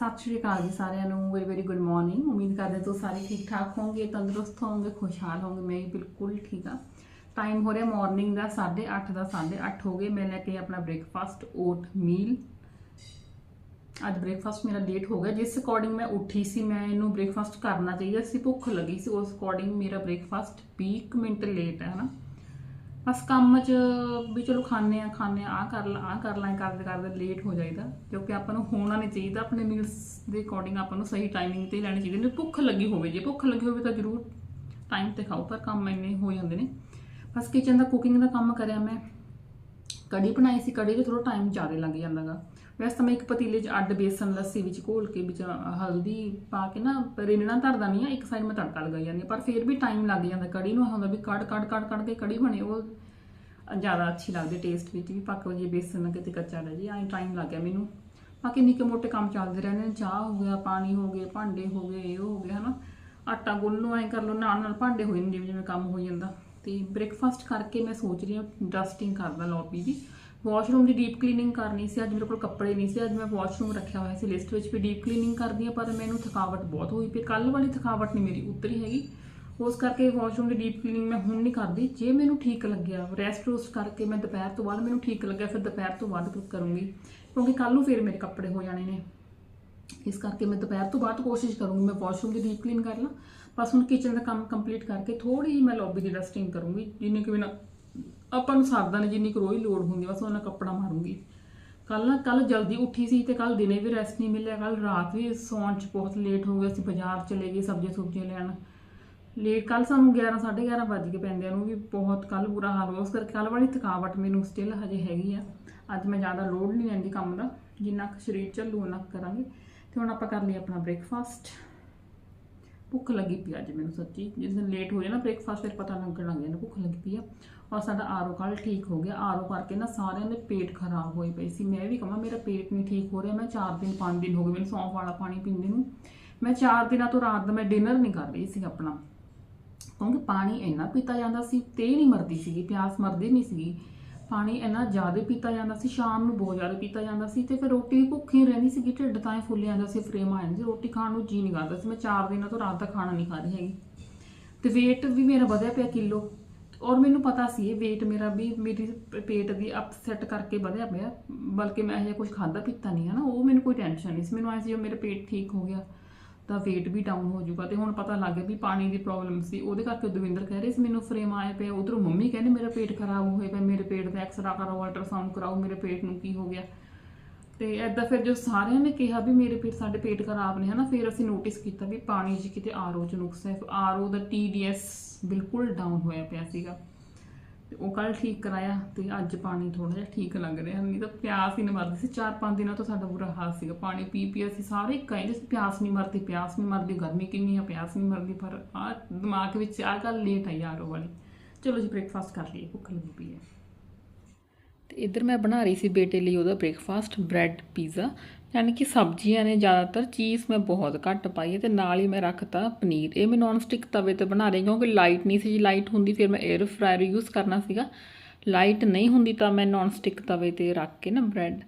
ਸਤਿ ਸ਼੍ਰੀ ਅਕਾਲ ਜੀ ਸਾਰਿਆਂ ਨੂੰ ਵੈਰੀ ਵੈਰੀ ਗੁੱਡ ਮਾਰਨਿੰਗ ਉਮੀਦ ਕਰਦੇ ਹਾਂ ਤੁਸੀਂ ਸਾਰੇ ਠੀਕ ਠਾਕ ਹੋਵੋਗੇ, ਤੰਦਰੁਸਤ ਹੋਵੋਗੇ, ਖੁਸ਼ਹਾਲ ਹੋਵੋਗੇ। ਮੈਂ ਵੀ ਬਿਲਕੁਲ ਠੀਕ ਹਾਂ। ਟਾਈਮ ਹੋ ਰਿਹਾ ਮਾਰਨਿੰਗ ਦਾ 8:30 ਦਾ 8:30 ਹੋ ਗਏ। ਮੈਂ ਲੈ ਕੇ ਆਪਣਾ ਬ੍ਰੇਕਫਾਸਟ ਓਟ ਮੀਲ ਅੱਜ ਬ੍ਰੇਕਫਾਸਟ ਮੇਰਾ ਲੇਟ ਹੋ ਗਿਆ। ਜਿਸ ਅਕੋਰਡਿੰਗ ਮੈਂ ਉੱਠੀ ਸੀ, ਮੈਂ ਇਹਨੂੰ ਬ੍ਰੇਕਫਾਸਟ ਕਰਨਾ ਚਾਹੀਦਾ ਸੀ, ਭੁੱਖ ਲੱਗੀ ਸੀ, ਉਸ ਅਕੋਰਡਿੰਗ ਮੇਰਾ ਬ੍ਰੇਕਫਾਸਟ 20 ਮਿੰਟ ਲੇਟ ਹੈ ਨਾ ਬਸ ਕੰਮ 'ਚ ਵੀ ਚਲੋ ਖਾਣੇ ਆ ਖਾਣੇ ਆ ਕਰ ਲਾ ਆ ਕਰ ਲਾਂ ਕਰਦੇ ਕਰਦੇ ਲੇਟ ਹੋ ਜਾਈਦਾ। ਕਿਉਂਕਿ ਆਪਾਂ ਨੂੰ ਹੋਣਾ ਨਹੀਂ ਚਾਹੀਦਾ, ਆਪਣੇ ਮੀਲਸ ਦੇ ਅਕੋਰਡਿੰਗ ਆਪਾਂ ਨੂੰ ਸਹੀ ਟਾਈਮਿੰਗ ਤੇ ਲੈਣੀ ਚਾਹੀਦੀ ਨੇ। ਭੁੱਖ ਲੱਗੀ ਹੋਵੇ ਜੇ, ਭੁੱਖ ਲੱਗੀ ਹੋਵੇ ਤਾਂ ਜ਼ਰੂਰ ਟਾਈਮ ਤੇ ਖਾਓ, ਪਰ ਕੰਮ ਇੰਨੇ ਹੋ ਜਾਂਦੇ ਨੇ। ਬਸ ਕਿਚਨ ਦਾ ਕੁਕਿੰਗ ਦਾ ਕੰਮ ਕਰਿਆ ਮੈਂ। ਕੜੀ ਬਣਾਈ ਸੀ, ਕੜੀ 'ਚ ਥੋੜਾ ਟਾਈਮ ਜ਼ਿਆਦਾ ਲੱਗ ਜਾਂਦਾਗਾ ਵੈਸੇ ਤਾਂ ਮੈਂ ਇੱਕ ਪਤੀਲੇ 'ਚ ਅੱਡ ਬੇਸਨ ਲੱਸੀ ਵਿੱਚ ਘੋਲ ਕੇ ਵਿੱਚ ਹਲਦੀ ਪਾ ਕੇ ਨਾ ਰਿੰਨਣਾ ਧਰਦਾ ਨਹੀਂ ਆ ਇੱਕ ਸਾਈਡ ਮੈਂ ਤੜਕਾ ਲਗਾਈ ਜਾਂਦੀ ਹਾਂ, ਪਰ ਫਿਰ ਵੀ ਟਾਈਮ ਲੱਗ ਜਾਂਦਾ ਕੜੀ ਨੂੰ ਇਹ ਹੁੰਦਾ ਵੀ ਕੜ ਕੜ ਕੜ ਕੜ ਕੇ ਕੜੀ ਬਣੇ, ਉਹ ਜ਼ਿਆਦਾ ਅੱਛੀ ਲੱਗਦੀ ਟੇਸਟ ਵਿੱਚ ਵੀ, ਪੱਕ ਜੇ ਬੇਸਨ ਨਾ ਕਿਤੇ ਕੱਚਾ ਰਹਿ ਜੀ, ਐਂ ਟਾਈਮ ਲੱਗ ਗਿਆ ਮੈਨੂੰ। ਬਾਕੀ ਨਿੱਕੇ ਮੋਟੇ ਕੰਮ ਚੱਲਦੇ ਰਹਿੰਦੇ ਨੇ, ਚਾਹ ਹੋ ਗਿਆ, ਪਾਣੀ ਹੋ ਗਏ ਭਾਂਡੇ ਹੋ ਗਏ, ਇਹ ਹੋ ਗਿਆ, ਹਨਾ। ਆਟਾ ਗੁੰਨ ਲਓ, ਐਂ ਕਰ ਲਓ, ਨਾਲ ਨਾਲ ਭਾਂਡੇ ਹੋ ਜਾਂਦੇ ਜਿਵੇਂ ਜਿਵੇਂ ਕੰਮ ਹੋ ਜਾਂਦਾ। ਤੇ ਬ੍ਰੇਕਫਾਸਟ ਕਰਕੇ ਮੈਂ ਸੋਚ ਰਹੀ ਹਾਂ ਡਸਟਿੰਗ ਕਰਦਾ ਲੌਬੀ ਦੀ। ਵਾਸ਼ਰੂਮ ਦੀ ਡੀਪ ਕਲੀਨਿੰਗ ਕਰਨੀ ਸੀ, ਅੱਜ ਮੇਰੇ ਕੋਲ ਕੱਪੜੇ ਨਹੀਂ ਸੀ, ਅੱਜ ਮੈਂ ਵਾਸ਼ਰੂਮ ਰੱਖਿਆ ਹੋਇਆ ਸੀ ਲਿਸਟ ਵਿੱਚ ਵੀ ਡੀਪ ਕਲੀਨਿੰਗ ਕਰਦੀ ਆ ਪਰ ਮੈਨੂੰ ਥਕਾਵਟ ਬਹੁਤ ਹੋਈ ਪਈ ਕੱਲ ਵਾਲੀ ਥਕਾਵਟ ਨਹੀਂ ਮੇਰੀ ਉਤਰੀ ਹੈਗੀ। ਉਸ ਕਰਕੇ ਵਾਸ਼ਰੂਮ ਦੀ ਡੀਪ ਕਲੀਨਿੰਗ ਮੈਂ ਹੁਣ ਨਹੀਂ ਕਰਦੀ, ਜੇ ਮੈਨੂੰ ਠੀਕ ਲੱਗਿਆ ਰੈਸਟ ਰੋਸਟ ਕਰਕੇ ਮੈਂ ਦੁਪਹਿਰ ਤੋਂ ਬਾਅਦ ਮੈਨੂੰ ਠੀਕ ਲੱਗਿਆ, ਫਿਰ ਦੁਪਹਿਰ ਤੋਂ ਬਾਅਦ ਕਰੂੰਗੀ, ਕਿਉਂਕਿ ਕੱਲ ਨੂੰ ਫਿਰ ਮੇਰੇ ਕੱਪੜੇ ਹੋ ਜਾਣੇ ਨੇ। ਇਸ ਕਰਕੇ ਮੈਂ ਦੁਪਹਿਰ ਤੋਂ ਬਾਅਦ ਕੋਸ਼ਿਸ਼ ਕਰੂੰਗੀ, ਮੈਂ ਵਾਸ਼ਰੂਮ ਦੀ ਡੀਪ ਕਲੀਨ ਕਰ ਲਾਂ, ਬਸ ਹੁਣ ਕਿਚਨ ਦਾ ਕੰਮ ਕੰਪਲੀਟ ਕਰਕੇ ਥੋੜੀ ਜਿਹੀ ਮੈਂ ਲੌਬੀ ਦੀ ਡਸਟਿੰਗ ਕਰੂੰਗੀ, ਜਿੰਨੀ ਕਿ ਬਿਨਾ ਆਪਾਂ ਨੂੰ ਸਰਦਾ ਨੇ ਜਿੰਨੀ ਕੁ ਰੋਜ਼ ਲੋੜ ਹੁੰਦੀ ਬਸ ਉਹਨਾਂ ਕੱਪੜਾ ਮਾਰੂੰਗੀ। ਕੱਲ ਨਾ ਕੱਲ ਜਲਦੀ ਉੱਠੀ ਸੀ ਤੇ ਕੱਲ ਦਿਨੇ ਵੀ ਰੈਸਟ ਨਹੀਂ ਮਿਲਿਆ ਕੱਲ ਰਾਤ ਵੀ ਸੌਣ ਚ ਬਹੁਤ ਲੇਟ ਹੋ ਗਿਆ ਸੀ ਬਾਜ਼ਾਰ ਚਲੇ ਗਏ ਸਬਜ਼ੀਆਂ ਸੁਬਜ਼ੀਆਂ ਲੈਣ। ਲੇਟ ਕੱਲ ਸਾਨੂੰ 11 11:30 ਵੱਜ ਕੇ ਪੈਂਦਿਆਂ ਨੂੰ ਵੀ ਬਹੁਤ ਕੱਲ ਬੁਰਾ ਹਾਲ ਹੋਇਆ, ਉਸ ਕਰਕੇ ਕੱਲ ਵਾਲੀ ਥਕਾਵਟ ਮੈਨੂੰ ਸਟਿਲ ਹਜੇ ਹੈਗੀ ਆ। ਅੱਜ ਮੈਂ ਜ਼ਿਆਦਾ ਲੋਡ ਨਹੀਂ ਲੈਂਦੀ ਕੰਮ ਦਾ, ਜਿੰਨਾ ਕੁ ਸਰੀਰ ਚੱਲੂ ਉਹਨਾਂ ਕੁ ਕਰਾਂਗੇ। ਤੇ ਹੁਣ ਆਪਾਂ ਕਰ ਲਈ ਆਪਣਾ ਬ੍ਰੇਕਫਾਸਟ ਭੁੱਖ ਲੱਗੀ ਪਈ ਅੱਜ ਮੈਨੂੰ ਸੱਚੀ। ਜਿਸ ਦਿਨ ਲੇਟ ਹੋ ਜਾਏ ਨਾ ਬ੍ਰੇਕਫਾਸਟ ਫਿਰ ਪਤਾ ਲੱਗਣ ਲੱਗ ਜਾਂਦਾ ਭੁੱਖ ਲੱਗੀ ਪਈ ਆ। ਔਰ ਸਾਡਾ ਆਰਓ ਕੱਲ ਠੀਕ ਹੋ ਗਿਆ। ਆਰਓ ਕਰਕੇ ਨਾ ਸਾਰਿਆਂ ਦੇ ਪੇਟ ਖਰਾਬ ਹੋਏ ਪਏ ਸੀ। ਮੈਂ ਵੀ ਕਹਾਂ, ਮੇਰਾ ਪੇਟ ਨਹੀਂ ਠੀਕ ਹੋ ਰਿਹਾ। ਮੈਂ 4 ਦਿਨ 5 ਦਿਨ ਹੋ ਗਏ ਮੈਨੂੰ ਸੌਂਫ ਵਾਲਾ ਪਾਣੀ ਪੀਂਦੇ ਨੂੰ। ਮੈਂ 4 ਦਿਨਾਂ ਤੋਂ ਰਾਤ ਦਾ ਮੈਂ ਡਿਨਰ ਨਹੀਂ ਕਰ ਰਹੀ ਸੀ ਆਪਣਾ। ਕਿਉਂਕਿ ਪਾਣੀ ਇੰਨਾ ਪੀਤਾ ਜਾਂਦਾ ਸੀ, ਤੇ ਨਹੀਂ ਮਰਦੀ ਸੀਗੀ, ਪਿਆਸ ਮਰਦੀ ਨਹੀਂ ਸੀਗੀ। ਪਾਣੀ ਇੰਨਾ ਜ਼ਿਆਦਾ ਪੀਤਾ ਜਾਂਦਾ ਸੀ, ਸ਼ਾਮ ਨੂੰ ਬਹੁਤ ਜ਼ਿਆਦਾ ਪੀਤਾ ਜਾਂਦਾ ਸੀ ਤੇ ਫਿਰ ਰੋਟੀ ਵੀ ਭੁੱਖੀ ਰਹਿੰਦੀ ਸੀਗੀ, ਢਿੱਡ ਤਾਂ ਹੀ ਫੁੱਲ ਜਾਂਦਾ ਸੀ, ਫਰੇਮ ਆ ਜਾਂਦੀ ਸੀ, ਰੋਟੀ ਖਾਣ ਨੂੰ ਜੀ ਨਹੀਂ ਕਰਦਾ ਸੀ। ਮੈਂ 4 ਦਿਨਾਂ ਤੋਂ ਰਾਤ ਦਾ ਖਾਣਾ ਨਹੀਂ ਖਾ ਰਹੀ ਹੈਗੀ। ਤੇ weight ਵੀ ਮੇਰਾ ਵਧਿਆ ਪਿਆ ਕਿਲੋ। ਔਰ ਮੈਨੂੰ ਪਤਾ ਸੀ ਇਹ weight ਮੇਰਾ ਵੀ, ਮੇਰੀ ਪੇਟ ਦੀ ਅਪਸੈਟ ਕਰਕੇ ਵਧਿਆ ਪਿਆ। ਬਲਕਿ ਮੈਂ ਇਹ ਕੁਝ ਖਾਦਾ ਪੀਤਾ ਨਹੀਂ ਹੈ ਨਾ ਉਹ ਮੈਨੂੰ ਕੋਈ ਟੈਨਸ਼ਨ ਨਹੀਂ ਸੀ। ਮੈਨੂੰ ਐਂ ਸੀ ਜੇ ਮੇਰਾ ਪੇਟ ਠੀਕ ਹੋ ਗਿਆ ਤਾਂ weight ਵੀ ਡਾਊਨ ਹੋ ਜਾਊਗਾ ਤੇ ਹੁਣ ਪਤਾ ਲੱਗ ਗਿਆ ਵੀ ਪਾਣੀ ਦੀ ਪ੍ਰੋਬਲਮ ਸੀ। ਉਹਦੇ ਕਰਕੇ ਦਵਿੰਦਰ ਕਹਿ ਰਹੇ ਸੀ, ਮੈਨੂੰ ਫਰੇਮ ਆਇਆ ਪਿਆ ਉਧਰੋਂ ਮੰਮੀ ਕਹਿੰਦੇ, ਮੇਰਾ ਪੇਟ ਖਰਾਬ ਹੋਇਆ ਪਿਆ, ਮੇਰੇ ਪੇਟ ਦਾ ਐਕਸਰਾ ਕਰਾਓ ਅਲਟਰਾਸਾਊਂਡ ਕਰਾਓ, ਮੇਰੇ ਪੇਟ ਨੂੰ ਕੀ ਹੋ ਗਿਆ? ਤੇ ਐਦਾਂ ਫਿਰ ਜੋ ਸਾਰਿਆਂ ਨੇ ਕਿਹਾ ਵੀ ਮੇਰੇ ਪੇਟ, ਸਾਡੇ ਪੇਟ ਖਰਾਬ ਨੇ ਹਨਾ, ਫਿਰ ਅਸੀਂ ਨੋਟਿਸ ਕੀਤਾ ਵੀ ਪਾਣੀ 'ਚ ਕਿਤੇ ਆਰਓ 'ਚ ਨੁਕਸ ਹੈ। ਆਰਓ ਦਾ TDS ਬਿਲਕੁਲ ਡਾਊਨ ਹੋਇਆ ਪਿਆ ਸੀਗਾ। ਤੇ ਉਹ ਕੱਲ ਠੀਕ ਕਰਾਇਆ ਤੇ ਅੱਜ ਪਾਣੀ ਥੋੜਾ ਜਿਹਾ ਠੀਕ ਲੱਗ ਰਿਹਾ, ਨਹੀਂ ਤਾਂ ਪਿਆਸ ਹੀ ਨਹੀਂ ਮਰਦੀ ਸੀ। ਚਾਰ ਪੰਜ ਦਿਨਾਂ ਤੋਂ ਸਾਡਾ ਬੁਰਾ ਹਾਲ ਸੀਗਾ। ਪਾਣੀ ਪੀ ਪੀ ਅਸੀਂ ਸਾਰੇ ਕਹਿੰਦੇ ਸੀ। ਪਿਆਸ ਨਹੀਂ ਮਰਦੀ, ਪਿਆਸ ਨਹੀਂ ਮਰਦੀ, ਗਰਮੀ ਕਿੰਨੀ ਆ, ਪਿਆਸ ਨਹੀਂ ਮਰਦੀ, ਪਰ ਆ ਦਿਮਾਗ ਵਿੱਚ ਆ ਗੱਲ ਲੇਟ ਆਈ ਯਾਰ ਉਹ ਵਾਲੀ। ਚਲੋ ਜੀ ਬ੍ਰੇਕਫਾਸਟ ਕਰ ਲਈਏ, ਭੁੱਖ ਲੱਗੀ ਪਈ ਹੈ। ਤੇ ਇੱਧਰ ਮੈਂ ਬਣਾ ਰਹੀ ਸੀ ਬੇਟੇ ਲਈ ਉਹਦਾ ਬ੍ਰੇਕਫਾਸਟ ਬ੍ਰੈਡ ਪੀਜ਼ਾ ਯਾਨੀ ਕਿ ਸਬਜ਼ੀਆਂ ਨੇ ਜ਼ਿਆਦਾਤਰ ਚੀਜ਼ ਮੈਂ ਬਹੁਤ ਘੱਟ ਪਾਈ ਹੈ ਤੇ ਨਾਲ ਹੀ ਮੈਂ ਰੱਖਤਾ ਪਨੀਰ। ਇਹ ਮੈਂ ਨੌਨ ਸਟਿਕ ਤਵੇ ਤੇ ਬਣਾ ਰਹੀ ਕਿਉਂਕਿ ਲਾਈਟ ਨਹੀਂ ਸੀ ਜੀ ਲਾਈਟ ਹੁੰਦੀ ਫਿਰ ਮੈਂ 에ਅਰ ਫਰਾਇਰ ਯੂਜ਼ ਕਰਨਾ ਸੀਗਾ। ਲਾਈਟ ਨਹੀਂ ਹੁੰਦੀ ਤਾਂ ਮੈਂ ਨੌਨ ਸਟਿਕ ਤਵੇ ਤੇ ਰੱਖ ਕੇ ਨਾ ਬ੍ਰੈਡ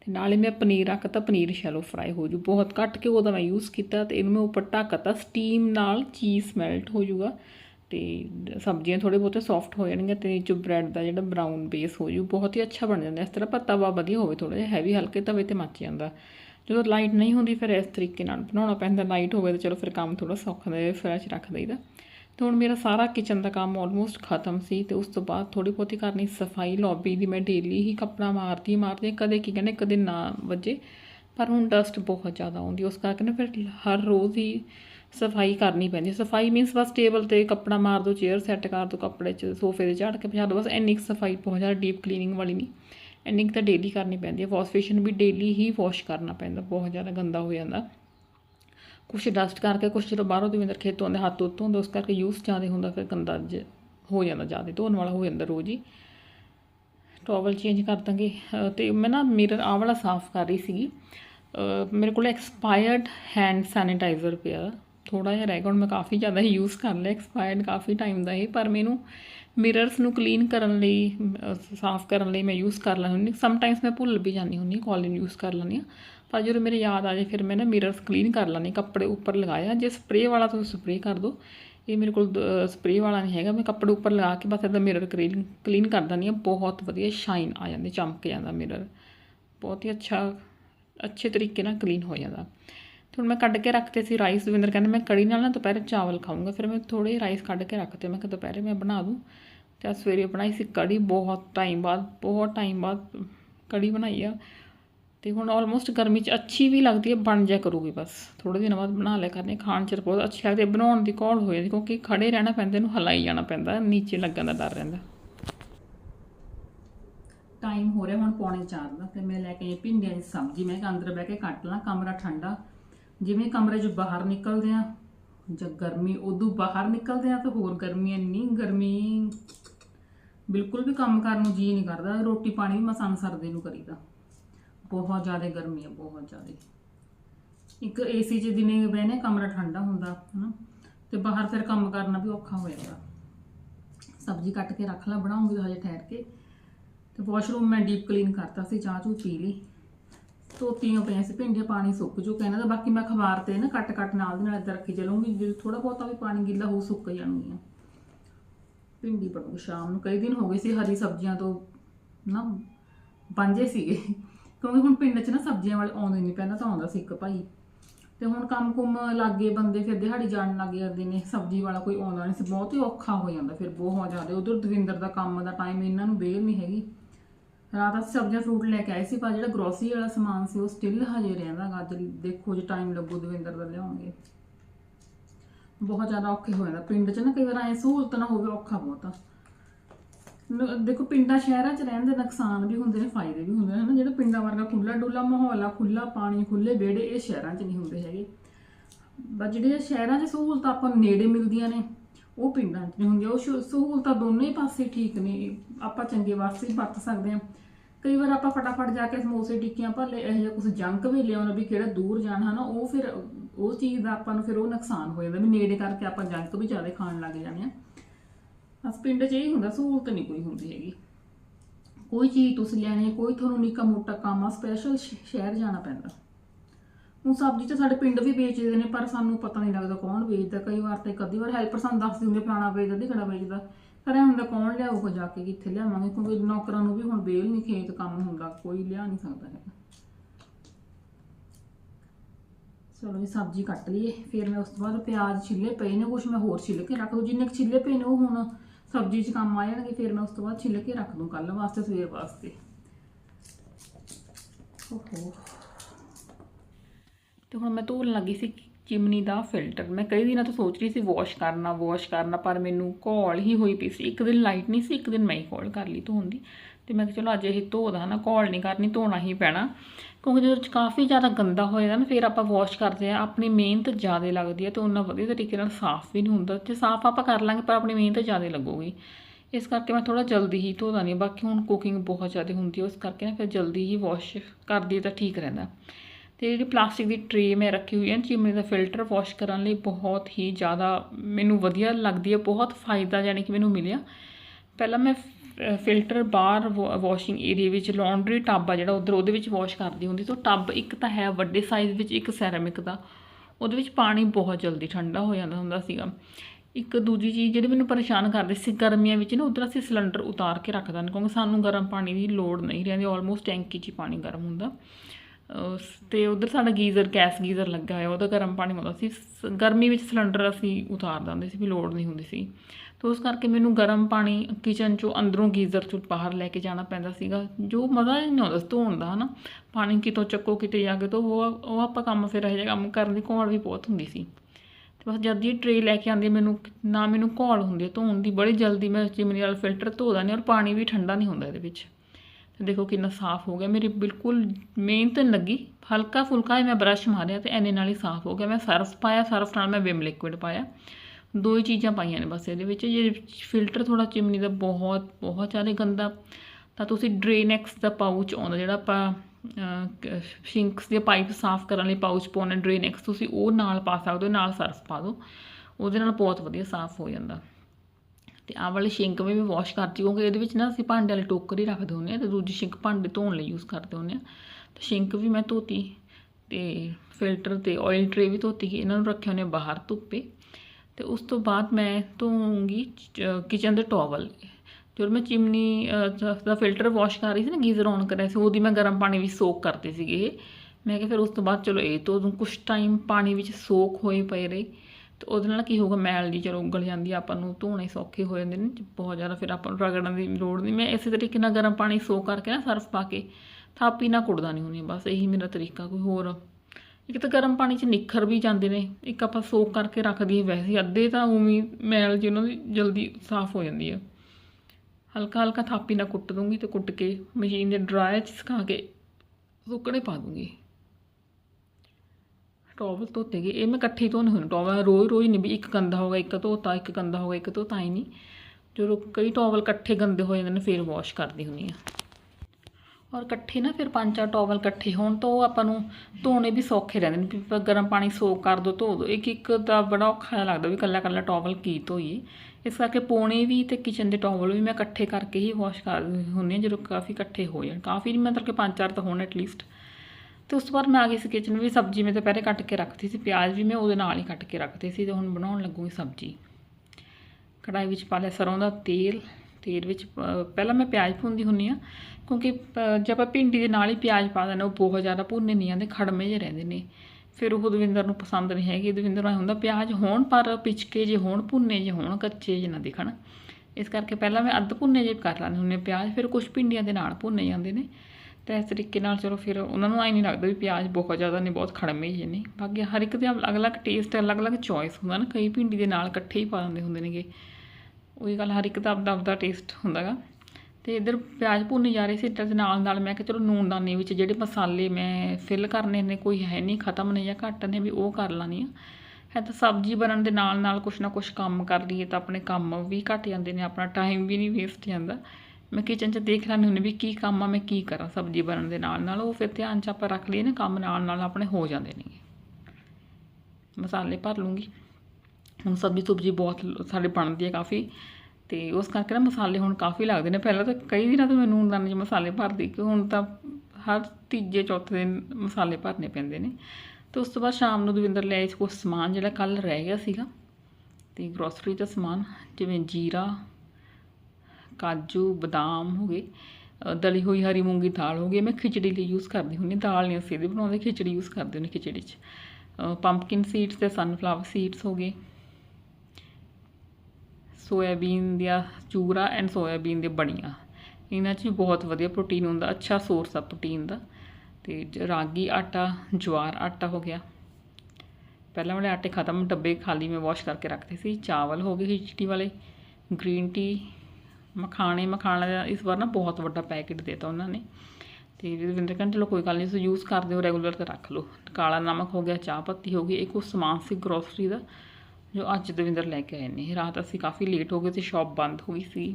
ਤੇ ਨਾਲ ਹੀ ਮੈਂ ਪਨੀਰ ਰੱਖਤਾ, ਪਨੀਰ ਸ਼ੈਲੋ ਫਰਾਈ ਹੋ ਜੂ। ਬਹੁਤ ਘੱਟ ਕੇ ਉਹਦਾ ਮੈਂ ਯੂਜ਼ ਕੀਤਾ ਤੇ ਇਹਨੂੰ ਮੈਂ ਉੱਪਰ ਢੱਕਤਾ ਸਟੀਮ ਨਾਲ ਚੀਜ਼ ਮੈਲਟ ਹੋ ਜੂਗਾ। ਤੇ ਸਬਜ਼ੀਆਂ ਥੋੜੇ ਬਹੁਤੇ ਸੌਫਟ ਹੋ ਜਾਣਗੀਆਂ ਤੇ ਜੋ ਬ੍ਰੈਡ ਦਾ ਜਿਹੜਾ ਬਰਾਊਨ ਬੇਸ ਹੋ ਜੂ ਬਹੁਤ ਹੀ ਅੱਛਾ ਬਣ ਜਾਂਦਾ। ਇਸ ਤਰ੍ਹਾਂ ਪਰ ਤਵਾ ਵਧੀਆ ਹੋਵੇ ਥੋੜਾ ਜਿਹਾ ਹੈਵੀ ਹਲਕੇ ਤਵੇ ਤੇ ਮੱਚ ਜਾਂਦਾ। ਜਦੋਂ ਲਾਈਟ ਨਹੀਂ ਹੁੰਦੀ ਫਿਰ ਇਸ ਤਰੀਕੇ ਨਾਲ ਬਣਾਉਣਾ ਪੈਂਦਾ। ਲਾਈਟ ਹੋਵੇ ਤਾਂ ਚਲੋ ਫਿਰ ਕੰਮ ਥੋੜਾ ਸੌਖਾ ਦੇ ਫਰੈਸ਼ ਰੱਖ ਦਈਦਾ। ਤੇ ਹੁਣ ਮੇਰਾ ਸਾਰਾ ਕਿਚਨ ਦਾ ਕੰਮ ਆਲਮੋਸਟ ਖਤਮ ਸੀ ਤੇ ਉਸ ਤੋਂ ਬਾਅਦ ਥੋੜੀ ਬਹੁਤੀ ਕਰਨੀ ਸਫ਼ਾਈ ਲੌਬੀ ਦੀ ਮੈਂ ਡੇਲੀ ਹੀ ਕੱਪੜਾ ਮਾਰਦੀ ਮਾਰਦੀ, ਕਦੇ ਕੀ ਕਹਿੰਦੇ ਕਦੇ ਨਾ ਵੱਜੇ। ਪਰ ਹੁਣ ਡਸਟ ਬਹੁਤ ਜ਼ਿਆਦਾ ਆਉਂਦੀ ਉਸ ਕਰਕੇ ਨਾ ਫਿਰ ਹਰ ਰੋਜ਼ ਹੀ ਸਫ਼ਾਈ ਕਰਨੀ ਪੈਂਦੀ ਸਫ਼ਾਈ ਮੀਨਸ ਬਸ ਟੇਬਲ ਤੇ ਕੱਪੜਾ ਮਾਰ ਦੋ ਚੇਅਰ ਸੈੱਟ ਕਰ ਦੋ, ਕੱਪੜੇ 'ਚ ਸੋਫੇ ਤੇ ਝਾੜ ਕੇ ਪਛਾ ਦੋ, ਬਸ ਇੰਨੀ ਕੁ ਸਫ਼ਾਈ ਬਹੁਤ ਜ਼ਿਆਦਾ ਡੀਪ ਕਲੀਨਿੰਗ ਵਾਲੀ ਨਹੀਂ, ਇੰਨੀ ਕੁ ਤਾਂ ਡੇਲੀ ਕਰਨੀ ਪੈਂਦੀ ਹੈ ਵਾਸ਼ ਵੀ ਡੇਲੀ ਹੀ ਵਾਸ਼ ਕਰਨਾ ਪੈਂਦਾ, ਬਹੁਤ ਜ਼ਿਆਦਾ ਗੰਦਾ ਹੋ ਜਾਂਦਾ। ਕੁਛ ਡਸਟ ਕਰਕੇ ਕੁਛ ਜਦੋਂ ਬਾਹਰੋਂ ਦੇ ਅੰਦਰ ਖੇਤੋਂ ਆਉਂਦੇ, ਹੱਥ ਉੱਤੋਂ ਹੁੰਦੇ ਉਸ ਕਰਕੇ ਯੂਸ ਜ਼ਿਆਦਾ ਹੁੰਦਾ, ਫਿਰ ਗੰਦਾ ਜ- ਹੋ ਜਾਂਦਾ ਜ਼ਿਆਦਾ, ਧੋਣ ਵਾਲਾ ਹੋ ਜਾਂਦਾ ਰੋਜ਼ ਹੀ। ਟੋਵਲ ਚੇਂਜ ਕਰ ਦਾਂਗੇ। ਅਹ ਤੇ ਮੈਂ ਨਾ ਮਿਰਰ ਆਹ ਵਾਲਾ ਸਾਫ਼ ਕਰ ਰਹੀ ਸੀਗੀ। ਮੇਰੇ ਕੋਲ ਐਕਸਪਾਇਰਡ ਹੈਂਡ ਸੈਨੀਟਾਈਜ਼ਰ ਪਿਆ। ਥੋੜਾ ਜਿਹਾ ਰਹਿ ਗਿਆ। ਹੁਣ ਮੈਂ ਕਾਫੀ ਜ਼ਿਆਦਾ ਯੂਜ਼ ਕਰ ਲਿਆ। ਐਕਸਪਾਇਰਡ ਕਾਫੀ ਟਾਈਮ ਦਾ ਇਹ। ਪਰ ਮੈਨੂੰ ਮਿਰਰਸ ਨੂੰ ਕਲੀਨ ਕਰਨ ਲਈ ਸਾਫ਼ ਕਰਨ ਲਈ ਮੈਂ ਯੂਜ਼ ਕਰ ਲੈਂਦੀ ਹੁੰਦੀ। ਸਮ ਟਾਈਮਸ ਮੈਂ ਭੁੱਲ ਵੀ ਜਾਂਦੀ ਹੁੰਦੀ ਕੋਲਿਨ ਯੂਜ਼ ਕਰ ਲੈਂਦੀ ਹਾਂ। ਪਰ ਜਦੋਂ ਮੇਰੇ ਯਾਦ ਆ ਜੇ ਫਿਰ ਮੈਂ ਨਾ ਮਿਰਰਸ ਕਲੀਨ ਕਰ ਲੈਂਦੀ ਕੱਪੜੇ ਉੱਪਰ ਲਗਾਇਆ ਜੇ ਸਪਰੇਅ ਵਾਲਾ ਤੁਸੀਂ ਸਪਰੇਅ ਕਰ ਦਿਓ ਇਹ ਮੇਰੇ ਕੋਲ ਸਪਰੇਅ ਵਾਲਾ ਨਹੀਂ ਹੈਗਾ। ਮੈਂ ਕੱਪੜੇ ਉੱਪਰ ਲਗਾ ਕੇ ਬਸ ਇਹਦਾ ਮਿਰਰ ਕਲੀਨ ਕਲੀਨ ਕਰ ਦਿੰਦੀ ਹਾਂ। ਬਹੁਤ ਵਧੀਆ ਸ਼ਾਈਨ ਆ ਜਾਂਦੀ, ਚਮਕ ਜਾਂਦਾ ਮਿਰਰ ਬਹੁਤ ਹੀ ਅੱਛਾ, ਅੱਛੇ ਤਰੀਕੇ ਨਾਲ ਕਲੀਨ ਹੋ ਜਾਂਦਾ। ਤੇ ਹੁਣ ਮੈਂ ਕੱਢ ਕੇ ਰੱਖਤੇ ਸੀ ਰਾਈਸ ਦਵਿੰਦਰ ਕਹਿੰਦੇ ਮੈਂ ਕੜੀ ਨਾਲ ਨਾ ਦੁਪਹਿਰੇ ਚਾਵਲ ਖਾਊਂਗਾ। ਫਿਰ ਮੈਂ ਥੋੜੇ ਰਾਈਸ ਕੱਢ ਕੇ ਰੱਖਤੇ। ਮੈਂ ਕਿ ਦੁਪਹਿਰੇ ਮੈਂ ਬਣਾ ਦੂੰ। ਤੇ ਅੱਜ ਸਵੇਰੇ ਬਣਾਈ ਸੀ ਕੜੀ। ਬਹੁਤ ਟਾਈਮ ਬਾਅਦ, ਬਹੁਤ ਟਾਈਮ ਬਾਅਦ ਕੜੀ ਬਣਾਈ ਆ। ਤੇ ਹੁਣ ਆਲਮੋਸਟ ਗਰਮੀ 'ਚ ਅੱਛੀ ਵੀ ਲੱਗਦੀ ਹੈ, ਬਣ ਜਾ ਕਰੂਗੀ ਬਸ। ਥੋੜੇ ਦਿਨਾਂ ਬਾਅਦ ਬਣਾ ਲਿਆ ਕਰਨੇ, ਖਾਣ 'ਚ ਬਹੁਤ ਅੱਛੀ ਲੱਗਦੀ ਹੈ। ਬਣਾਉਣ ਦੀ ਘੋਲ ਹੋ ਕਿਉਂਕਿ ਖੜੇ ਰਹਿਣਾ ਪੈਂਦਾ, ਇਹਨੂੰ ਹਲਾਈ ਜਾਣਾ ਪੈਂਦਾ, ਨੀਚੇ ਲੱਗਣ ਦਾ ਡਰ ਰਹਿੰਦਾ। ਟਾਈਮ ਹੋ ਰਿਹਾ, ਹੁਣ ਪੌਣੇ 4 ਦਾ, ਤੇ ਮੈਂ ਲੈ ਕੇ ਆਈ ਭਿੰਡੀਆਂ ਦੀ ਸਬਜ਼ੀ। ਮੈਂ ਕਿਹਾ ਅੰਦਰ ਬਹਿ ਕੇ ਕੱਟ ਲਾਂ, ਕਮਰਾ ਠੰਡਾ। ਜਿਵੇਂ ਕਮਰੇ 'ਚ ਬਾਹਰ ਨਿਕਲਦੇ ਆ ਜਦ ਗਰਮੀ ਉਦੋਂ ਬਾਹਰ ਨਿਕਲਦੇ ਆ ਤਾਂ ਹੋਰ ਗਰਮੀ ਇੰਨੀ ਗਰਮੀ। ਬਿਲਕੁਲ ਵੀ ਕੰਮ ਕਰਨ ਨੂੰ ਜੀ ਨਹੀਂ ਕਰਦਾ, ਰੋਟੀ ਪਾਣੀ ਵੀ ਮਸਾਂ ਸਰਦੇ ਨੂੰ ਕਰੀਦਾ। ਬਹੁਤ ਜ਼ਿਆਦਾ ਗਰਮੀ ਹੈ ਬਹੁਤ ਜ਼ਿਆਦਾ। ਇੱਕ ਏਸੀ 'ਚ ਦਿਨੇ ਬਹਿਨੇ ਕਮਰਾ ਠੰਡਾ ਹੁੰਦਾ, ਹਨਾ। ਤੇ ਬਾਹਰ ਫਿਰ ਕੰਮ ਕਰਨਾ ਵੀ ਔਖਾ ਹੋ ਜਾਂਦਾ। ਸਬਜ਼ੀ ਕੱਟ ਕੇ ਰੱਖ ਲਾ, ਬਣਾਉਂਗੀ ਹਜੇ ਠਹਿਰ ਕੇ। ਤੇ ਵਾਸ਼ਰੂਮ ਮੈਂ ਡੀਪ ਕਲੀਨ ਕਰਤਾ ਸੀ, ਚਾਹ ਚੂ ਪੀ ਲਈ। ਧੋਤੀਆਂ ਪਈਆਂ ਸੀ, ਭਿੰਡੀਆਂ ਪਾਣੀ ਸੁੱਕ ਜੂ ਇਹਨਾਂ ਦਾ ਬਾਕੀ ਮੈਂ ਖਵਾਰ ਤੇ ਨਾ ਕੱਟ ਕੱਟ ਨਾਲ ਦੀ ਨਾਲ ਇੱਧਰ ਰੱਖੀ ਚਲੂੰਗੀ ਜੇ ਥੋੜਾ ਬਹੁਤਾ ਵੀ ਪਾਣੀ ਗਿੱਲਾ ਹੋ, ਸੁੱਕ ਜਾਣਗੀਆਂ। ਭਿੰਡੀ ਬਣੂ ਸ਼ਾਮ ਨੂੰ, ਕਈ ਦਿਨ ਹੋ ਗਏ ਸੀ ਹਰੀ ਸਬਜ਼ੀਆਂ ਤੋਂ ਨਾ ਬਾਂਝੇ ਸੀਗੇ। ਕਿਉਂਕਿ ਹੁਣ ਪਿੰਡ 'ਚ ਨਾ ਸਬਜ਼ੀਆਂ ਵਾਲੇ ਆਉਂਦੇ ਨਹੀਂ ਪਹਿਲਾਂ ਤਾਂ ਆਉਂਦਾ ਸੀ ਇੱਕ ਭਾਈ। ਤੇ ਹੁਣ ਕੰਮ ਕੁਮ ਲੱਗੇ ਬੰਦੇ ਫਿਰ ਦਿਹਾੜੀ ਜਾਣ ਲੱਗ ਜਾਂਦੇ ਨੇ, ਸਬਜ਼ੀ ਵਾਲਾ ਕੋਈ ਆਉਂਦਾ ਨਹੀਂ ਸੀ। ਬਹੁਤ ਹੀ ਔਖਾ ਹੋ ਜਾਂਦਾ ਫਿਰ, ਬਹੁਤ ਜ਼ਿਆਦਾ ਉਧਰ ਦਵਿੰਦਰ ਦਾ ਕੰਮ ਦਾ ਟਾਈਮ ਇਹਨਾਂ ਨੂੰ ਵੇਲ ਨਹੀਂ ਹੈਗੀ। ਰਾਤ ਅਸੀਂ ਸਬਜ਼ੀਆਂ ਫਰੂਟ ਲੈ ਕੇ ਆਏ ਸੀ, ਪਰ ਜਿਹੜਾ ਗਰੋਸਰੀ ਵਾਲਾ ਸਮਾਨ ਸੀ, ਉਹ ਸਟਿਲ ਹਜੇ ਰਹਿੰਦਾ ਗਾ। ਅੱਜ ਦੇਖੋ ਜੇ ਟਾਈਮ ਲੱਗੂ ਦਵਿੰਦਰ ਦਾ ਲਿਆਉਣਗੇ ਬਹੁਤ ਜ਼ਿਆਦਾ ਔਖੇ ਹੋ ਜਾਂਦਾ। ਪਿੰਡ 'ਚ ਨਾ ਕਈ ਵਾਰ ਐ ਸਹੂਲਤ ਨਾ ਹੋਵੇ, ਔਖਾ ਬਹੁਤ ਆ। ਨ- ਦੇਖੋ ਪਿੰਡਾਂ ਸ਼ਹਿਰਾਂ 'ਚ ਰਹਿਣ ਦੇ ਨੁਕਸਾਨ ਵੀ ਹੁੰਦੇ ਨੇ, ਫਾਇਦੇ ਵੀ ਹੁੰਦੇ ਨੇ ਹਨਾ। ਜਿਹੜਾ ਪਿੰਡਾਂ ਵਰਗਾ ਖੁੱਲਾ ਡੁੱਲਾ ਮਾਹੌਲ ਆ ਖੁੱਲਾ ਪਾਣੀ ਖੁੱਲੇ ਵਿਹੜੇ, ਇਹ ਸ਼ਹਿਰਾਂ 'ਚ ਨਹੀਂ ਹੁੰਦੇ ਹੈਗੇ। ਬਸ ਜਿਹੜੀਆਂ ਸ਼ਹਿਰਾਂ 'ਚ ਸਹੂਲਤਾਂ ਆਪਾਂ ਨੂੰ ਨੇੜੇ ਮਿਲਦੀਆਂ ਨੇ, ਉਹ ਪਿੰਡਾਂ 'ਚ ਨਹੀਂ ਹੁੰਦੀਆਂ। ਉਹ ਸ਼ੁ- ਸਹੂਲਤਾਂ ਦੋਨੇ ਹੀ ਪਾਸੇ ਠੀਕ ਨੇ। ਆਪਾਂ ਚੰਗੇ ਵਾਸਤੇ ਹੀ ਵਰਤ ਸਕਦੇ ਹਾਂ। ਕਈ ਵਾਰ ਆਪਾਂ ਫਟਾਫਟ ਜਾ ਕੇ ਸਮੋਸੇ, ਟਿੱਕੀਆਂ ਭੱਲੇ ਇਹੋ ਜਿਹਾ ਕੁਝ ਜੰਕ ਵੀ ਲਿਆਉਣਾ ਵੀ ਕਿਹੜਾ ਦੂਰ ਜਾਣਾ ਨਾ ਉਹ ਫਿਰ ਉਹ ਚੀਜ਼ ਦਾ ਆਪਾਂ ਨੂੰ ਫਿਰ ਉਹ ਨੁਕਸਾਨ ਹੋ ਜਾਂਦਾ ਵੀ ਨੇੜੇ ਕਰਕੇ ਆਪਾਂ ਜੰਕ ਵੀ ਜ਼ਿਆਦਾ ਖਾਣ ਲੱਗ ਜਾਂਦੇ ਆ ਬਸ ਪਿੰਡ 'ਚ ਇਹ ਹੁੰਦਾ, ਸਹੂਲਤ ਨਹੀਂ ਕੋਈ ਹੁੰਦੀ ਹੈਗੀ। ਕੋਈ ਚੀਜ਼ ਤੁਸੀਂ ਲੈਣੀ, ਕੋਈ ਤੁਹਾਨੂੰ ਨਿੱਕਾ ਮੋਟਾ ਕੰਮ ਆ ਸਪੈਸ਼ਲ ਸ਼ਹਿਰ ਜਾਣਾ ਪੈਂਦਾ। ਹੁਣ ਸਬਜ਼ੀ ਤਾਂ ਸਾਡੇ ਪਿੰਡ ਵੀ ਵੇਚਦੇ ਨੇ, ਪਰ ਸਾਨੂੰ ਪਤਾ ਨਹੀਂ ਲੱਗਦਾ ਕੌਣ ਵੇਚਦਾ। ਕਈ ਵਾਰ ਤਾਂ ਕਦੀ ਵਾਰ ਹੈਲਪਰ ਸਾਨੂੰ ਦੱਸ ਦਿੰਦੇ, ਫਲਾਣਾ ਵੇਚਦਾ ਤੇ ਕਿਹੜਾ ਵੇਚਦਾ। ਪਰ ਇਹ ਹੁੰਦਾ ਕੌਣ ਲਿਆਊਗਾ ਜਾ ਕੇ ਕਿੱਥੇ ਲਿਆਵਾਂਗੇ? ਕਿਉਂਕਿ ਨੌਕਰਾਂ ਨੂੰ ਵੀ ਹੁਣ ਵੇਲ ਨਹੀਂ ਖੇਤ ਕੰਮ ਹੁੰਦਾ, ਕੋਈ ਲਿਆ ਨਹੀਂ ਸਕਦਾ ਹੈਗਾ। ਚਲੋ ਜੀ, ਸਬਜ਼ੀ ਕੱਟ ਲਈਏ, ਫਿਰ ਮੈਂ ਉਸ ਤੋਂ ਬਾਅਦ ਪਿਆਜ਼ ਛਿੱਲੇ ਪਏ ਨੇ ਕੁਝ ਮੈਂ ਹੋਰ ਛਿੱਲ ਕੇ ਰੱਖ ਦੂੰ ਜਿੰਨੇ ਕੁ ਛਿੱਲੇ ਪਏ ਨੇ, ਉਹ ਹੁਣ ਸਬਜ਼ੀ 'ਚ ਕੰਮ ਆ ਜਾਣਗੇ ਫਿਰ ਮੈਂ ਉਸ ਤੋਂ ਬਾਅਦ ਛਿੱਲ ਕੇ ਰੱਖ ਦੂੰ ਕੱਲ ਵਾਸਤੇ ਸਵੇਰ ਵਾਸਤੇ। ਓਹੋ। ਤੇ ਹੁਣ ਮੈਂ ਧੋਣ ਲੱਗੀ ਸੀ ਚਿਮਨੀ ਦਾ ਫਿਲਟਰ। ਮੈਂ ਕਈ ਦਿਨਾਂ ਤੋਂ ਸੋਚ ਰਹੀ ਸੀ ਵਾਸ਼ ਕਰਨਾ ਵਾਸ਼ ਕਰਨਾ ਪਰ ਮੈਨੂੰ ਘੋਲ ਹੀ ਹੋਈ ਪਈ ਸੀ। ਇੱਕ ਦਿਨ ਲਾਈਟ ਨਹੀਂ ਸੀ ਇੱਕ ਦਿਨ ਮੈਂ ਹੀ ਘੋਲ ਕਰ ਲਈ ਧੋਣ ਦੀ। ਤੇ ਮੈਂ ਕਿਹਾ ਚਲੋ ਅੱਜ ਇਹ ਧੋਦਾ ਨਾ ਘੋਲ ਨਹੀਂ ਕਰਨੀ, ਧੋਣਾ ਹੀ ਪੈਣਾ। ਕਿਉਂਕਿ ਜਦੋਂ ਕਾਫੀ ਜ਼ਿਆਦਾ ਗੰਦਾ ਹੋਏਗਾ ਨਾ, ਫਿਰ ਆਪਾਂ ਵਾਸ਼ ਕਰਦੇ ਆ ਆਪਣੀ ਮਿਹਨਤ ਜ਼ਿਆਦਾ ਲੱਗਦੀ ਹੈ ਤੇ ਉਹਨਾਂ ਵਧੀਆ ਤਰੀਕੇ ਨਾਲ ਸਾਫ਼ ਵੀ ਨਹੀਂ ਹੁੰਦਾ। ਤੇ ਸਾਫ਼ ਆਪਾਂ ਕਰ ਲਾਂਗੇ, ਪਰ ਆਪਣੀ ਮਿਹਨਤ ਜ਼ਿਆਦਾ ਲੱਗੂਗੀ। ਇਸ ਕਰਕੇ ਮੈਂ ਥੋੜਾ ਜਲਦੀ ਹੀ ਧੋਦਾ ਨਹੀਂ ਬਾਕੀ ਹੁਣ ਕੁਕਿੰਗ ਬਹੁਤ ਜ਼ਿਆਦਾ ਹੁੰਦੀ ਹੈ, ਉਸ ਕਰਕੇ ਨਾ ਫਿਰ ਜਲਦੀ ਹੀ ਵਾਸ਼ ਕਰਦੀ ਤਾਂ ਠੀਕ ਰਹਿੰਦਾ। ਤੇ ਜਿਹੜੀ ਪਲਾਸਟਿਕ ਦੀ ਟਰੇ ਮੈਂ ਰੱਖੀ ਹੋਈ ਹੈ ਚਿਮਨੀ ਦਾ ਫਿਲਟਰ ਵਾਸ਼ ਕਰਨ ਲਈ ਬਹੁਤ ਹੀ ਜ਼ਿਆਦਾ ਮੈਨੂੰ ਵਧੀਆ ਲੱਗਦੀ ਹੈ, ਬਹੁਤ ਫਾਇਦਾ ਯਾਨੀ ਕਿ ਮੈਨੂੰ ਮਿਲਿਆ। ਪਹਿਲਾਂ ਮੈਂ ਫਿਲਟਰ ਬਾਹਰ ਵਾਸ਼ਿੰਗ ਏਰੀਆ ਵਿੱਚ ਲਾਂਡਰੀ ਟੱਬ ਆ ਜਿਹੜਾ ਉਧਰ, ਉਹਦੇ ਵਿੱਚ ਵਾਸ਼ ਕਰਦੀ ਹੁੰਦੀ। ਤੋਂ ਟੱਬ ਇੱਕ ਤਾਂ ਹੈ ਵੱਡੇ ਸਾਈਜ਼ ਵਿੱਚ, ਇੱਕ ਸੈਰਾਮਿਕ ਦਾ। ਉਹਦੇ ਵਿੱਚ ਪਾਣੀ ਬਹੁਤ ਜਲਦੀ ਠੰਡਾ ਹੋ ਜਾਂਦਾ ਹੁੰਦਾ ਸੀਗਾ। ਇੱਕ ਦੂਜੀ ਚੀਜ਼ ਜਿਹੜੀ ਮੈਨੂੰ ਪਰੇਸ਼ਾਨ ਕਰਦੀ ਸੀ, ਗਰਮੀਆਂ ਵਿੱਚ ਨਾ, ਉਧਰ ਅਸੀਂ ਸਿਲੰਡਰ ਉਤਾਰ ਕੇ ਰੱਖ ਦਿੰਦੇ ਕਿਉਂਕਿ ਸਾਨੂੰ ਗਰਮ ਪਾਣੀ ਦੀ ਲੋੜ ਨਹੀਂ ਰਹਿੰਦੀ ਆਲਮੋਸਟ ਟੈਂਕੀ 'ਚ ਹੀ ਪਾਣੀ ਗਰਮ ਹੁੰਦਾ। ਅਹ ਤੇ ਉਧਰ ਸਾਡਾ ਗੀਜ਼ਰ, ਗੈਸ ਗੀਜ਼ਰ ਲੱਗਾ ਹੋਇਆ, ਉਹਦਾ ਗਰਮ ਪਾਣੀ ਆਉਂਦਾ ਸੀ। ਸ- ਗਰਮੀ ਵਿੱਚ ਸਿਲੰਡਰ ਅਸੀਂ ਉਤਾਰ ਦਿੰਦੇ ਸੀ ਵੀ ਲੋੜ ਨਹੀਂ ਹੁੰਦੀ ਸੀ। ਤੇ ਉਸ ਕਰਕੇ ਮੈਨੂੰ ਗਰਮ ਪਾਣੀ ਕਿਚਨ ਚੋਂ ਅੰਦਰੋਂ ਗੀਜ਼ਰ ਚੋਂ ਬਾਹਰ ਲੈ ਕੇ ਜਾਣਾ ਪੈਂਦਾ ਸੀਗਾ। ਜੋ ਮਜ਼ਾ ਨਹੀਂ ਆਉਂਦਾ ਸੀ ਧੋਣ ਦਾ ਹਨਾ। ਪਾਣੀ ਕਿਤੋਂ ਚੱਕੋ ਕਿਤੇ ਜਾ ਕੇ ਤੋਂ ਉਹ ਉਹ ਆਪਾਂ ਕੰਮ ਫਿਰ ਇਹ ਜਿਹਾ ਕੰਮ ਕਰਨ ਦੀ ਘੋਲ ਵੀ ਬਹੁਤ ਹੁੰਦੀ ਸੀ। ਤੇ ਬਸ ਜਦ ਦੀ ਟਰੇ ਲੈ ਕੇ ਆਉਂਦੀ ਹਾਂ, ਮੈਨੂੰ ਨਾ ਮੈਨੂੰ ਘੋਲ ਹੁੰਦੀ ਹੈ ਧੋਣ ਦੀ ਬੜੀ ਜਲਦੀ ਮੈਂ ਚਿਮਨੀ ਨਾਲ ਫਿਲਟਰ ਧੋ ਦਿੰਦੀ ਹਾਂ ਔਰ ਪਾਣੀ ਵੀ ਠੰਡਾ ਨਹੀਂ ਹੁੰਦਾ ਇਹਦੇ ਵਿੱਚ। ਤੇ ਦੇਖੋ ਕਿੰਨਾ ਸਾਫ਼ ਹੋ ਗਿਆ। ਮੇਰੀ ਬਿਲਕੁਲ ਮਿਹਨਤ ਨਹੀਂ ਲੱਗੀ। ਹਲਕਾ ਫੁਲਕਾ ਹੀ ਮੈਂ ਬਰਸ਼ ਮਾਰਿਆ ਤੇ ਐਨੇ ਨਾਲ ਹੀ ਸਾਫ਼ ਹੋ ਗਿਆ। ਮੈਂ ਸਰਫ ਪਾਇਆ ਸਰਫ ਨਾਲ ਮੈਂ ਵਿਮ ਲਿਕੁਇਡ ਪਾਇਆ। ਦੋ ਹੀ ਚੀਜ਼ਾਂ ਪਾਈਆਂ ਨੇ ਬਸ ਇਹਦੇ ਵਿੱਚ। ਜੇ ਫਿਲਟਰ ਥੋੜਾ ਚਿਮਨੀ ਦਾ ਬਹੁਤ ਬਹੁਤ ਜ਼ਿਆਦਾ ਗੰਦਾ, ਤਾਂ ਤੁਸੀਂ ਡਰੇਨੈਕਸ ਦਾ ਪਾਊਚ ਆਉਂਦਾ ਜਿਹੜਾ ਆਪਾਂ ਸਿੰਕਸ ਦੇ ਪਾਈਪ ਸਾਫ਼ ਕਰਨ ਲਈ ਪਾਊਚ ਪਾਉਣਾ ਡਰੇਨੈਕਸ ਤੁਸੀਂ ਉਹ ਨਾਲ ਪਾ ਸਕਦੇ ਹੋ, ਨਾਲ ਸਰਫ ਪਾ ਦਿਓ। ਉਹਦੇ ਨਾਲ ਬਹੁਤ ਵਧੀਆ ਸਾਫ਼ ਹੋ ਜਾਂਦਾ। ਤੇ ਆਹ ਵਾਲੀ ਸ਼ਿੰਕ ਵੀ ਮੈਂ ਵਾਸ਼ ਕਰਤੀ, ਕਿਉਂਕਿ ਇਹਦੇ ਵਿੱਚ ਨਾ ਅਸੀਂ ਭਾਂਡੇ ਵਾਲੇ ਟੋਕਰ ਹੀ ਰੱਖਦੇ ਹੁੰਦੇ ਆ ਤੇ ਦੂਜੀ ਸ਼ਿੰਕ ਭਾਂਡੇ ਧੋਣ ਲਈ ਯੂਜ਼ ਕਰਦੇ ਹੁੰਦੇ ਆ ਤੇ ਸ਼ਿੰਕ ਵੀ ਮੈਂ ਧੋਤੀ ਤੇ ਫਿਲਟਰ ਤੇ ਆਇਲ ਟਰੇ ਵੀ ਧੋਤੀ ਗਈ ਇਹਨਾਂ ਨੂੰ ਰੱਖਿਆ ਉਹਨੇ ਬਾਹਰ ਧੁੱਪੇ। ਤੇ ਉਸ ਤੋਂ ਬਾਅਦ ਮੈਂ ਧੋਉਂਗੀ ਕਿਚਨ ਦੇ ਟਾਵਲ ਜਦੋਂ ਮੈਂ ਚਿਮਨੀ ਦਾ ਫਿਲਟਰ ਵਾਸ਼ ਕਰ ਰਹੀ ਸੀ ਨਾ, ਗੀਜ਼ਰ ਔਨ ਕਰਿਆ ਸੀ, ਉਹਦੀ ਮੈਂ ਗਰਮ ਪਾਣੀ ਵਿੱਚ ਸੋਕ ਕਰਤੇ ਸੀਗੇ ਇਹ। ਮੈਂ ਕਿਹਾ ਫਿਰ ਉਸ ਤੋਂ ਬਾਅਦ ਚਲੋ ਇਹ ਤੋਂ ਕੁਝ ਟਾਈਮ ਪਾਣੀ ਵਿੱਚ ਸੋਕ ਹੋਏ ਪਏ ਰਹੇ। ਤੇ ਉਹਦੇ ਨਾਲ ਕੀ ਹੋਊਗਾ, ਮੈਲ ਦੀ ਚਲੋ ਉਗਲ ਜਾਂਦੀ ਆਪਾਂ ਨੂੰ ਧੋਣੇ ਸੌਖੇ ਹੋ ਜਾਂਦੇ ਨੇ, ਬਹੁਤ ਜ਼ਿਆਦਾ ਫਿਰ ਆਪਾਂ ਨੂੰ ਰਗੜਨ ਦੀ ਲੋੜ ਨਹੀਂ। ਮੈਂ ਇਸੇ ਤਰੀਕੇ ਨਾਲ ਗਰਮ ਪਾਣੀ ਸੋਕ ਕਰਕੇ ਨਾ ਸਰਫ ਪਾ ਕੇ, ਥਾਪੀ ਨਾ ਕੁੜਦਾ ਨਹੀਂ ਹੁੰਦੀ, ਬਸ ਇਹੀ ਮੇਰਾ ਤਰੀਕਾ, ਕੋਈ ਹੋਰ ਇੱਕ ਤਾਂ ਗਰਮ ਪਾਣੀ 'ਚ ਨਿੱਖਰ ਵੀ ਜਾਂਦੇ ਨੇ, ਇੱਕ ਆਪਾਂ ਸੋਕ ਕਰਕੇ ਰੱਖ ਦਈਏ ਵੈਸੇ ਅੱਧੇ ਤਾਂ ਉਵੇਂ ਮੈਲ ਜੀ ਉਹਨਾਂ ਦੀ ਜਲਦੀ ਸਾਫ਼ ਹੋ ਜਾਂਦੀ ਆ। ਹਲਕਾ ਹਲਕਾ ਥਾਪੀ ਨਾਲ ਕੁੱਟ ਦੂੰਗੀ ਤੇ ਕੁੱਟ ਕੇ ਮਸ਼ੀਨ ਦੇ ਡਰਾਇਰ 'ਚ ਸੁਕਾ ਕੇ ਸੁੱਕਣੇ ਪਾ ਦੂੰਗੀ। ਟੋਵਲ ਧੋਤੇ ਗਏ, ਇਹ ਮੈਂ ਇਕੱਠੇ ਹੀ ਧੋਣੇ ਹੋਣੇ ਟੋਵਲ ਰੋਜ਼ ਰੋਜ਼ ਨਹੀਂ ਵੀ ਇੱਕ ਗੰਦਾ ਹੋਗਾ ਇੱਕ ਧੋਤਾ, ਇੱਕ ਗੰਦਾ ਹੋਗਾ ਇੱਕ ਧੋਤਾ ਹੀ ਨਹੀਂ। ਜਦੋਂ ਕਈ ਟੋਵਲ ਇਕੱਠੇ ਗੰਦੇ ਹੋ ਜਾਂਦੇ ਨੇ, ਫਿਰ ਵਾਸ਼ ਕਰਦੀ ਹੁੰਦੀ ਆ ਔਰ ਇਕੱਠੇ ਨਾ ਫਿਰ ਪੰਜ ਚਾਰ ਟੋਵਲ ਇਕੱਠੇ ਹੋਣ ਤਾਂ ਉਹ ਆਪਾਂ ਨੂੰ ਧੋਣੇ ਵੀ ਸੌਖੇ ਰਹਿੰਦੇ ਨੇ ਆਪਾਂ ਗਰਮ ਪਾਣੀ ਸੋਕ ਕਰ ਦੋ, ਧੋ ਦੋ। ਇੱਕ ਇੱਕ ਦਾ ਬੜਾ ਔਖਾ ਲੱਗਦਾ ਵੀ ਕੱਲਾ ਕੱਲਾ ਟੋਵਲ ਕੀ ਧੋਈਏ। ਇਸ ਕਰਕੇ ਪੋਣੇ ਵੀ ਤੇ ਕਿਚਨ ਦੇ ਟੋਵਲ ਵੀ ਮੈਂ ਇਕੱਠੇ ਕਰਕੇ ਹੀ ਵਾਸ਼ ਕਰ ਹੁੰਦੀ ਹਾਂ, ਜਦੋਂ ਕਾਫੀ ਇਕੱਠੇ ਹੋ ਜਾਣ। ਕਾਫੀ ਨਹੀਂ ਮਤਲਬ ਕਿ ਪੰਜ ਚਾਰ ਤਾਂ ਹੋਣ ਐਟਲੀਸਟ ਤੇ ਉਸ ਤੋਂ ਬਾਅਦ ਮੈਂ ਆ ਗਈ ਸੀ ਕਿਚਨ ਵੀ ਸਬਜ਼ੀ ਮੈਂ ਦੁਪਹਿਰੇ ਕੱਟ ਕੇ ਰੱਖਤੀ ਸੀ, ਪਿਆਜ਼ ਵੀ ਮੈਂ ਉਹਦੇ ਨਾਲ ਹੀ ਕੱਟ ਕੇ ਰੱਖਤੇ ਸੀ ਤੇ ਹੁਣ ਬਣਾਉਣ ਲੱਗੂਗੀ ਸਬਜ਼ੀ। ਕੜਾਈ ਵਿੱਚ ਪਾ ਲਿਆ ਸਰੋਂ ਦਾ ਤੇਲ। ਤੇਲ ਵਿੱਚ ਪਹਿਲਾਂ ਮੈਂ ਪਿਆਜ਼ ਭੁੰਨਦੀ ਹੁੰਨੀ ਆ ਕਿਉਂਕਿ ਜੇ ਆਪਾਂ ਭਿੰਡੀ ਦੇ ਨਾਲ ਹੀ ਪਿਆਜ਼ ਪਾ ਦਿੰਦੇ ਉਹ ਬਹੁਤ ਜ਼ਿਆਦਾ ਭੁੰਨੇ ਨਹੀਂ ਆਉਂਦੇ ਖੜਮੇ ਜਿਹੇ ਰਹਿੰਦੇ ਨੇ। ਫਿਰ ਉਹ ਦਵਿੰਦਰ ਨੂੰ ਪਸੰਦ ਨਹੀਂ ਹੈਗੀ, ਦਵਿੰਦਰ ਨੂੰ ਐਂ ਹੁੰਦਾ, ਪਿਆਜ਼ ਹੋਣ ਪਰ ਪਿਚਕੇ ਜੇ ਹੋਣ, ਭੁੰਨੇ ਜੇ ਹੋਣ, ਕੱਚੇ ਜੇ ਨਾ ਦਿਖਣ। ਇਸ ਕਰਕੇ ਪਹਿਲਾਂ ਮੈਂ ਅੱਧ ਭੁੰਨੇ ਜੇ ਕਰ ਲੈਂਦੀ ਹੁੰਦੀ ਹਾਂ ਪਿਆਜ਼, ਫਿਰ ਕੁਝ ਭਿੰਡੀਆਂ ਦੇ ਨਾਲ ਭੁੰਨੇ ਜਾਂਦੇ ਨੇ। ਤਾਂ ਇਸ ਤਰੀਕੇ ਨਾਲ ਚਲੋ ਫਿਰ ਉਹਨਾਂ ਨੂੰ ਐਂ ਨਹੀਂ ਲੱਗਦਾ ਵੀ ਪਿਆਜ਼ ਬਹੁਤ ਜ਼ਿਆਦਾ ਨੇ, ਬਹੁਤ ਖੜਮੇ ਜਿਹੇ ਨੇ। ਬਾਕੀ ਹਰ ਇੱਕ ਦੇ ਅਲੱਗ-ਅਲੱਗ ਟੇਸਟ ਅਲੱਗ-ਅਲੱਗ ਚੋਇਸ ਹੁੰਦਾ ਨਾ ਕਈ ਭਿੰਡੀ ਦੇ ਨਾਲ ਇਕੱਠੇ ਹੀ ਪਾ ਦਿੰਦੇ ਹੁੰਦੇ ਨੇਗੇ। ਉਹੀ ਗੱਲ, ਹਰ ਇੱਕ ਦਾ ਆਪਦਾ ਆਪਦਾ ਟੇਸਟ ਹੁੰਦਾਗਾ ਤੇ ਇਧਰ ਪਿਆਜ਼ ਭੁੰਨੀ ਜਾ ਰਹੇ ਸੀ ਤੇ ਨਾਲ ਨਾਲ, ਮੈਂ ਕਿਹਾ ਚਲੋ ਨੂਨਦਾਨੇ ਵਿੱਚ ਜਿਹੜੇ ਮਸਾਲੇ ਮੈਂ ਫਿਲ ਕਰਨੇ ਨੇ, ਕੋਈ ਹੈ ਨਹੀਂ ਖਤਮ ਨੇ ਜਾਂ ਘੱਟ ਨੇ, ਵੀ ਉਹ ਕਰ ਲਾਂਗੀ ਆ। ਹੈ ਤਾਂ ਸਬਜ਼ੀ ਬਣਨ ਦੇ ਨਾਲ ਨਾਲ ਕੁਛ ਨਾ ਕੁਛ ਕੰਮ ਕਰ ਲਈਏ ਤਾਂ ਆਪਣੇ ਕੰਮ ਵੀ ਘੱਟ ਜਾਂਦੇ ਨੇ, ਆਪਣਾ ਟਾਈਮ ਵੀ ਨਹੀਂ ਵੇਸਟ ਜਾਂਦਾ। ਮੈਂ ਕਿਚਨ 'ਚ ਦੇਖ ਲੈਂਦੀ ਹੁੰਦੀ ਵੀ ਕੀ ਕੰਮ ਆ, ਮੈਂ ਕੀ ਕਰਾਂ ਸਬਜ਼ੀ ਬਣਨ ਦੇ ਨਾਲ ਨਾਲ, ਉਹ ਫਿਰ ਧਿਆਨ 'ਚ ਆਪਾਂ ਰੱਖ ਲਈਏ ਨਾ, ਕੰਮ ਨਾਲ ਨਾਲ ਆਪਣੇ ਹੋ ਜਾਂਦੇ ਨੇ ਮਸਾਲੇ ਭਰ ਲੂੰਗੀ। ਹੁਣ ਸਬਜ਼ੀ ਸੁਬਜੀ ਬਹੁਤ ਸਾਡੇ ਬਣਦੀ ਹੈ ਕਾਫੀ ਤੇ ਉਸ ਕਰਕੇ ਨਾ ਮਸਾਲੇ ਹੁਣ ਕਾਫੀ ਲੱਗਦੇ ਨੇ। ਪਹਿਲਾਂ ਤਾਂ ਕਈ ਦਿਨਾਂ ਤੋਂ ਮੈਂ ਨੂਨਦਾਨੇ 'ਚ ਮਸਾਲੇ ਭਰਦੀ ਕਿ ਹੁਣ ਤਾਂ ਹਰ ਤੀਜੇ, ਚੌਥੇ ਦਿਨ ਮਸਾਲੇ ਭਰਨੇ ਪੈਂਦੇ ਨੇ। ਤੇ ਉਸ ਤੋਂ ਬਾਅਦ ਸ਼ਾਮ ਨੂੰ ਦਵਿੰਦਰ ਲੈ ਆਈ ਸੀ ਕੁਛ ਸਮਾਨ ਜਿਹੜਾ ਕੱਲ ਰਹਿ ਗਿਆ ਸੀਗਾ ਤੇ ਗਰੋਸਰੀ ਦਾ ਸਮਾਨ ਜਿਵੇਂ ਜੀਰਾ, ਕਾਜੂ, ਬਦਾਮ ਹੋ ਗਏ ਦਲੀ ਹੋਈ ਹਰੀ ਮੂੰਗੀ ਦਾਲ ਹੋ ਗਈ। ਮੈਂ ਖਿਚੜੀ ਲਈ ਯੂਜ਼ ਕਰਦੀ ਹੁੰਦੀ ਦਾਲ ਨਹੀਂ ਅਸੀਂ ਇਹਦੀ ਬਣਾਉਂਦੇ, ਖਿਚੜੀ ਯੂਜ਼ ਕਰਦੇ ਹੁੰਦੇ ਖਿਚੜੀ 'ਚ। ਪੰਪਕਿਨ ਸੀਡਸ ਤੇ ਸਨਫਲਾਵਰ ਸੀਡਸ ਹੋ ਗਏ। ਸੋਇਆਬੀਨ ਦੀਆਂ ਚੂਰਾ ਐਂਡ ਸੋਇਆਬੀਨ ਦੇ ਬੜੀਆਂ ਇਹਨਾਂ 'ਚ ਵੀ ਬਹੁਤ ਵਧੀਆ ਪ੍ਰੋਟੀਨ ਹੁੰਦਾ, ਅੱਛਾ ਸੋਰਸ ਆ ਪ੍ਰੋਟੀਨ ਦਾ। ਤੇ ਰਾਗੀ ਆਟਾ, ਜਵਾਰ ਆਟਾ ਹੋ ਗਿਆ। ਪਹਿਲਾਂ ਵਾਲੇ ਆਟੇ ਖਤਮ, ਡੱਬੇ ਖਾਲੀ ਮੈਂ ਵਾਸ਼ ਕਰਕੇ ਰੱਖਦੇ ਸੀ। ਚਾਵਲ ਹੋ ਗਏ ਖਿਚੜੀ ਵਾਲੇ ਗ੍ਰੀਨ ਟੀ ਮਖਾਣੇ, ਮਖਾਣਾ ਦਾ ਇਸ ਵਾਰ ਨਾ ਬਹੁਤ ਵੱਡਾ ਪੈਕੇਟ ਦੇਤਾ ਉਹਨਾਂ ਨੇ। ਤੇ ਰਵਿੰਦਰ ਕਹਿੰਦੇ, ਚਲੋ ਕੋਈ ਗੱਲ ਨਹੀਂ, ਤੁਸੀਂ ਯੂਜ਼ ਕਰਦੇ ਹੋ ਰੈਗੂਲਰ ਤਾਂ ਰੱਖ ਲਓ। ਕਾਲਾ ਨਮਕ ਹੋ ਗਿਆ, ਚਾਹ ਪੱਤੀ ਹੋ ਗਈ ਇਹ ਕੁਛ ਸਮਾਨ ਸੀ ਗਰੋਸਰੀ ਦਾ। ਜੋ ਅੱਜ ਦਵਿੰਦਰ ਲੈ ਕੇ ਆਏ ਨੇ। ਰਾਤ ਅਸੀਂ ਕਾਫੀ ਲੇਟ ਹੋ ਗਏ ਤੇ ਸ਼ਾਪ ਬੰਦ ਹੋ ਗਈ ਸੀ।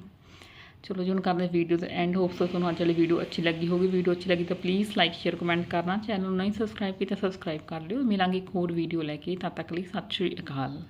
ਚਲੋ ਜੀ, ਹੁਣ ਕਰਦੇ ਵੀਡੀਓ ਦਾ ਐਂਡ ਹੋਪਸ ਤੁਹਾਨੂੰ ਅੱਜ ਵਾਲੀ ਵੀਡੀਓ ਅੱਛੀ ਲੱਗੀ ਹੋਗੀ ਵੀਡੀਓ ਅੱਛੀ ਲੱਗੀ ਤਾਂ ਪਲੀਜ਼ ਲਾਈਕ ਸ਼ੇਅਰ ਕਮੈਂਟ ਕਰਨਾ। ਚੈਨਲ ਨੂੰ ਨਹੀਂ ਸਬਸਕ੍ਰਾਈਬ ਕੀਤਾ ਸਬਸਕ੍ਰਾਈਬ ਕਰ ਲਿਓ। ਮਿਲਾਂਗੇ ਇੱਕ ਹੋਰ ਵੀਡੀਓ ਲੈ ਕੇ। ਤਦ ਤੱਕ ਲਈ ਸਤਿ ਸ਼੍ਰੀ ਅਕਾਲ।